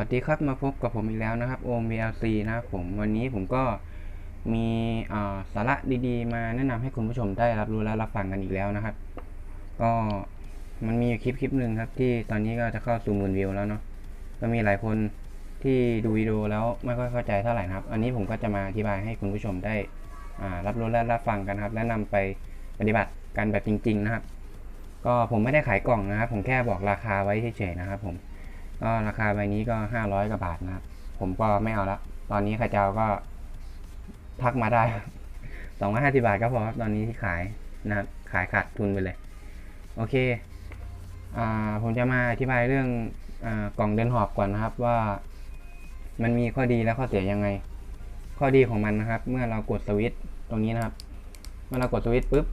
วัสดีครับมาพบกับผมอีกแล้วนะครับโอม VLC นะครับผมวันนี้ผมก็มีาสาระดีๆ มาแนะนำให้คุณผู้ชมได้รับรู้และรับฟังกันอีกแล้วนะครับ ก็มันมีอยู่คลิปคลิปหนึ่งครับ ที่ตอนนี้ก็จะเข้าสู่หมื่นวิวแล้วเนาะก็มีหลายคนที่ดูวิดีโอแล้วไม่ค่อยเข้าใจเท่าไหร่นะครับ อันนี้ผมก็จะมาอธิบายให้คุณผู้ชมได้รับรู้และรับฟังกันครับ และนำไปปฏิบัติกันแบบจริง ๆ นะครับ ก็ผมไม่ได้ขายกล่องนะครับ ผมแค่บอกราคาไว้เฉยๆนะครับผม ก็ราคาใบนี้ก็ห้าร้อยกว่าบาทนะครับ ผมก็ไม่เอาละตอนนี้ใครจะเอาก็ทักมาได้สองร้อยห้าสิบาทก็พอตอนนี้ที่ขายนะครับขายขาดทุนไปเลย โอเคอผมจะมาอธิบายเรื่องอกล่องเดินหอบก่อนนะครับว่ามันมีข้อดีและข้อเสียยังไง ข้อดีของมันนะครับ เมื่อเรากดสวิตช์ตรงนี้นะครับ เมื่อเรากดสวิตช์ปุ๊บ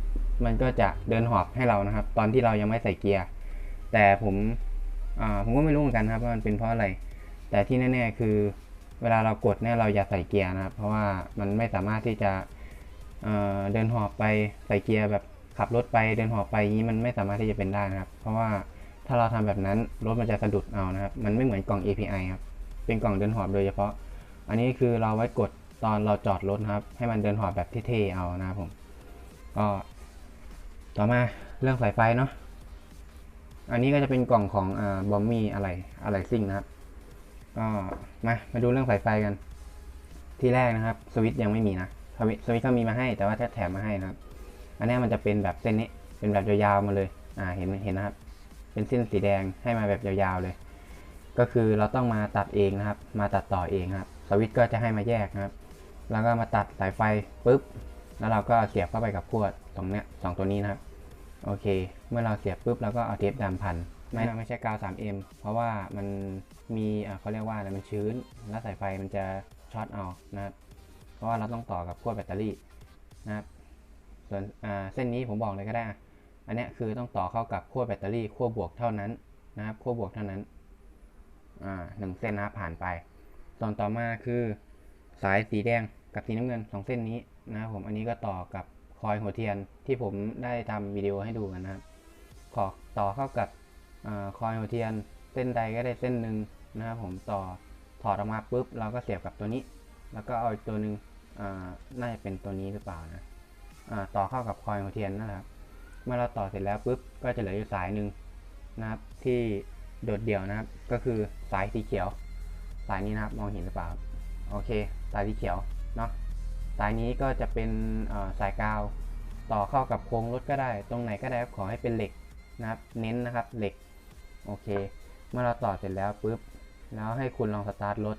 มันก็จะเดินหอบให้เรานะครับ ตอนที่เรายังไม่ใส่เกียร์ แต่ผม ผมก็ไม่รู้เหมือนกันครับว่ามันเป็นเพราะอะไร แต่ที่แน่ๆคือเวลาเรากดเนี่ยเราอย่าใส่เกียร์นะครับ เพราะว่ามันไม่สามารถที่จะเเดินหอบไปใส่เกียร์แบบขับรถไปเดินหอบไปนี้มันไม่สามารถที่จะเป็นได้นะครับ เพราะว่าถ้าเราทำแบบนั้นรถมันจะสะดุดเอานะครับ มันไม่เหมือนกล่อง API ครับ เป็นกล่องเดินหอบโดยเฉพาะ อันนี้คือเราไว้กดตอนเราจอดรถครับ ให้มันเดินหอบแบบเท่ๆเอานะครับผม ก็ต่อมาเรื่องสายไฟเนาะ อันนี้ก็จะเป็นกล่องของอบอมมี่อะไรอะไรซิ่งนะครับ ก็มามาดูเรื่องสายไฟกัน ที่แรกนะครับ สวิตช์ยังไม่มีนะสวิตช์สวิตก็มีมาให้แต่ว่าแถมมาให้นะครับ อันนี้มันจะเป็นแบบเส้นนี้ เป็นแบบยาวๆมาเลย อ่าเห็นเห็นนะครับ เป็นเส้นสีแดงให้มาแบบยาวๆเลย ก็คือเราต้องมาตัดเองนะครับ มาตัดต่อเองครับ สวิตช์ก็จะให้มาแยกนะครับ แล้วก็มาตัดสายไฟปุ๊บแล้วเราก็เสียบเข้าไปกับขั้วตรงเนี้ยสองตัวนี้นะครับ โอเค เมื่อเราเสียบปุ๊บเราก็เอาเทปดำพัน ไม่ไม่ใช่กาว 3M เพราะว่ามันมีเอ่อเขาเรียกว่าอะไรมันชื้น แล้วสายไฟมันจะช็อตเอานะครับเพราะว่าเราต้องต่อกับขั้วแบตเตอรี่นะครับส่วนอ่าเส้นนี้ผมบอกเลยก็ได้อะอันเนี้ยคือต้องต่อเข้ากับขั้วแบตเตอรี่ขั้วบวกเท่านั้นนะครับขั้วบวกเท่านั้นอ่าหนึ่งเส้นนะครับผ่านไป ส่วนต่อมาคือสายสีแดงกับสีน้ำเงินสองเส้นนี้นะครับผมอันนี้ก็ต่อกับ คอยหัวเทียนที่ผมได้ทำวิดีโอให้ดูกันนะครับขอต่อเข้ากับคอยหัวเทียนเส้นใดก็ได้เส้นหนึ่งนะครับผมต่อถอดออกมาปุ๊บเราก็เสียบกับตัวนี้ แล้วก็เอาอีกตัวหนึ่งอ่าน่าจะเป็นตัวนี้หรือเปล่านะอ่าต่อเข้ากับคอยหัวเทียนนะครับ เมื่อเราต่อเสร็จแล้วปุ๊บก็จะเหลืออยู่สายหนึ่งนะครับที่โดดเดี่ยวนะครับ ก็คือสายสีเขียว สายนี้นะครับมองเห็นหรือเปล่าโอเค สายสีเขียวเนาะ สายนี้ก็จะเป็นสายกาว ต่อเข้ากับโครงรถก็ได้ ตรงไหนก็ได้ขอให้เป็นเหล็กนะครับ เน้นนะครับเหล็ก โอเค เมื่อเราต่อเสร็จแล้วปุ๊บ แล้วให้คุณลองสตาร์ทรถ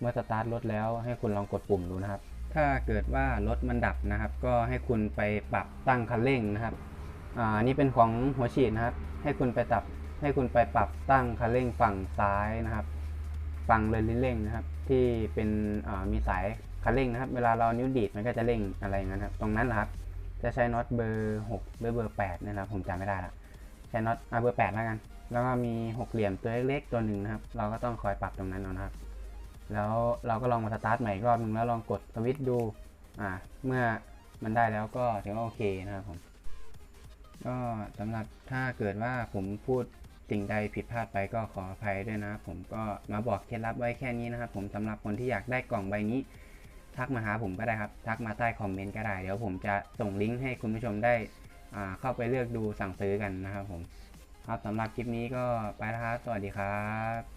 เมื่อสตาร์ทรถแล้วให้คุณลองกดปุ่มดูนะครับ ถ้าเกิดว่ารถมันดับนะครับ ก็ให้คุณไปปรับตั้งคันเร่งนะครับ อ่า นี่เป็นของหัวฉีดนะครับ ให้คุณไปปรับ ให้คุณไปปรับตั้งคันเร่งฝั่งซ้ายนะครับ ฝั่งเลยลิ้นเร่งนะครับ ที่เป็นมีสาย คันเร่งนะครับ เวลาเรานิ้วดีดมันก็จะเร่งอะไรอย่างนั้นครับ ตรงนั้นแหละครับ จะใช้น็อตเบอร์6หรือเบอร์8นะครับ ผมจำไม่ได้ละ ใช้น็อตอะเบอร์8แล้วกัน แล้วก็มีหกเหลี่ยมตัวเล็กๆตัวหนึ่งนะครับ เราก็ต้องคอยปรับตรงนั้นเอานะครับ แล้วเราก็ลองมาสตาร์ทใหม่อีกรอบนึงแล้วลองกดสวิตช์ดู อ่า เมื่อมันได้แล้วก็ถือว่าโอเคนะครับผม ก็สำหรับถ้าเกิดว่าผมพูดสิ่งใดผิดพลาดไปก็ขออภัยด้วยนะครับผมก็มาบอกเคล็ดลับไว้แค่นี้นะครับผมสำหรับคนที่อยากได้กล่องใบนี้ ทักมาหาผมก็ได้ครับ ทักมาใต้คอมเมนต์ก็ได้ เดี๋ยวผมจะส่งลิงก์ให้คุณผู้ชมได้เข้าไปเลือกดูสั่งซื้อกันนะครับผม ครับสำหรับคลิปนี้ก็ไปแล้วครับ สวัสดีครับ